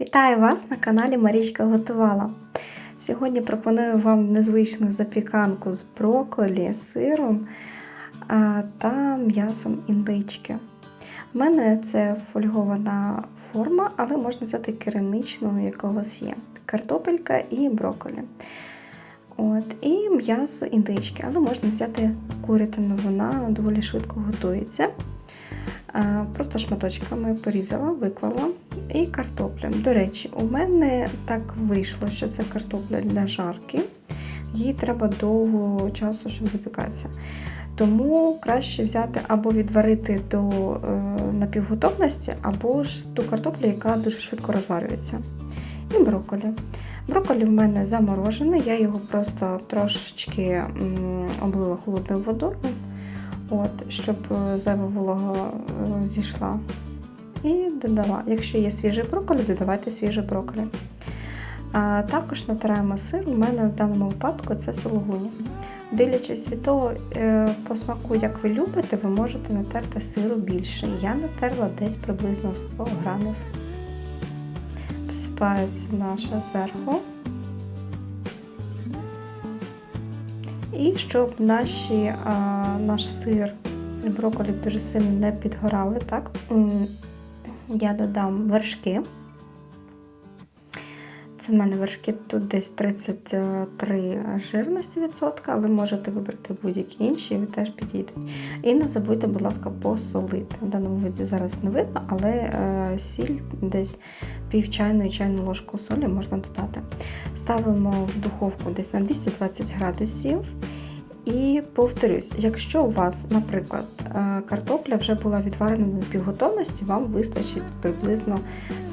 Вітаю вас на каналі Марічка Готувала. Сьогодні пропоную вам незвичну запіканку з брокколі, сиром та м'ясом індички. У мене це фольгована форма, але можна взяти керамічну, яка у вас є. Картопелька і брокколі. От, і м'ясо індички, але можна взяти курятину, вона доволі швидко готується. Просто шматочками порізала, виклала і картоплю. До речі, у мене так вийшло, що це картопля для жарки. Їй треба довго часу, щоб запікатися. Тому краще взяти або відварити до е, напівготовності, або ж ту картоплю, яка дуже швидко розварюється. І брокколі. Брокколі в мене заморожене, я його просто трошечки облила холодною водою, от, щоб е, зайва волога е, зійшла. І додала. Якщо є свіжий брокколі, додавайте свіжий брокколі. А також натираємо сир. У мене в даному випадку це сулугуні. Дивлячись від того, е, по смаку, як ви любите, ви можете натерти сиру більше. Я натерла десь приблизно 100 грамів. Посипається наша зверху. І щоб наші, наш сир і брокколі дуже сильно не підгорали, так, я додам вершки. Це в мене вершки тут десь 33 жирності відсотка, але можете вибрати будь-які інші, і ви теж підійдуть. І не забудьте, будь ласка, посолити. В даному виді зараз не видно, але е, сіль десь пів чайної чайну ложку солі можна додати. Ставимо в духовку десь на 220 градусів. І повторюсь, якщо у вас, наприклад, е, картопля вже була відварена на півготовності, вам вистачить приблизно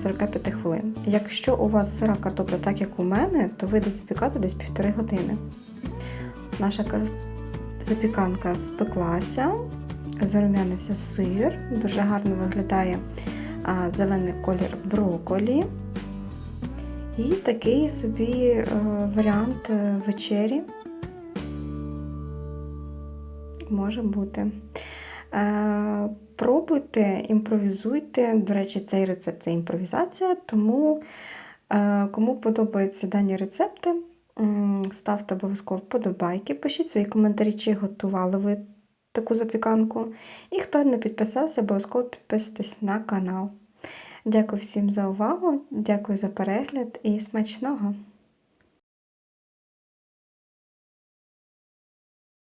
45 хвилин. Якщо у вас сира картопля, так як у мене, то вийде запікати десь півтори години. Наша запіканка спеклася, зарум'янився сир, дуже гарно виглядає зелений колір брокколі. І такий собі е, варіант е, вечері може бути. Е, пробуйте, імпровізуйте. До речі, цей рецепт це імпровізація, тому е, кому подобаються дані рецепти, ставте обов'язково вподобайки, пишіть свої коментарі, чи готували ви таку запіканку. І хто не підписався, обов'язково підписуйтесь на канал. Дякую всім за увагу, дякую за перегляд і смачного!